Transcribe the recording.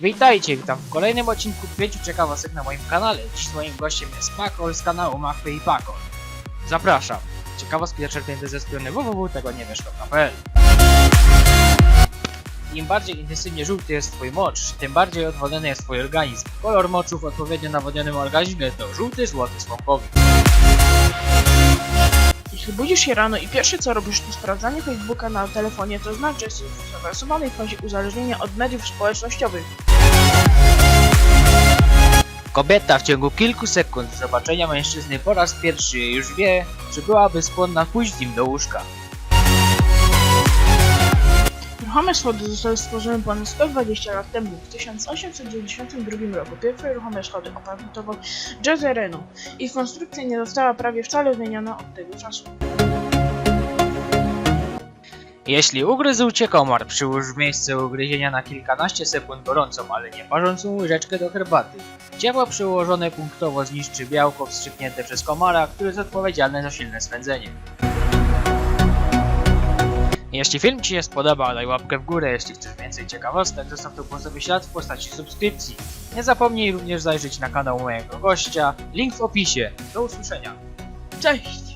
Witajcie, witam w kolejnym odcinku pięciu ciekawostek na moim kanale. Dziś moim gościem jest Pakol z kanału Machwy i Pakol. Zapraszam. Ciekawostki zaczerpnięte ze strony www.tegoniewiesz.pl Im bardziej intensywnie żółty jest twój mocz, tym bardziej odwodniony jest twój organizm. Kolor moczu w odpowiednio nawodnionym organizmie to żółty, złoty, słomkowy. Jeśli budzisz się rano i pierwsze co robisz to sprawdzanie Facebooka na telefonie, to znaczy, że jesteś w zaawansowanej fazie uzależnienia od mediów społecznościowych. Kobieta w ciągu kilku sekund zobaczenia mężczyzny po raz pierwszy już wie, że byłaby skłonna pójść z nim do łóżka. Ruchome schody zostały stworzone ponad 120 lat temu, w 1892 roku. Pierwsze ruchome schody opatentował Jose Reno. Ich konstrukcja nie została prawie wcale zmieniona od tego czasu. Jeśli ugryzł cię komar, przyłóż w miejsce ugryzienia na kilkanaście sekund gorącą, ale nie parzącą łyżeczkę do herbaty. Ciepło przyłożone punktowo zniszczy białko wstrzyknięte przez komara, które jest odpowiedzialne za silne swędzenie. Jeśli film Ci się spodobał, daj łapkę w górę. Jeśli chcesz więcej ciekawostek, zostaw tu głosowy ślad w postaci subskrypcji. Nie zapomnij również zajrzeć na kanał mojego gościa. Link w opisie. Do usłyszenia. Cześć!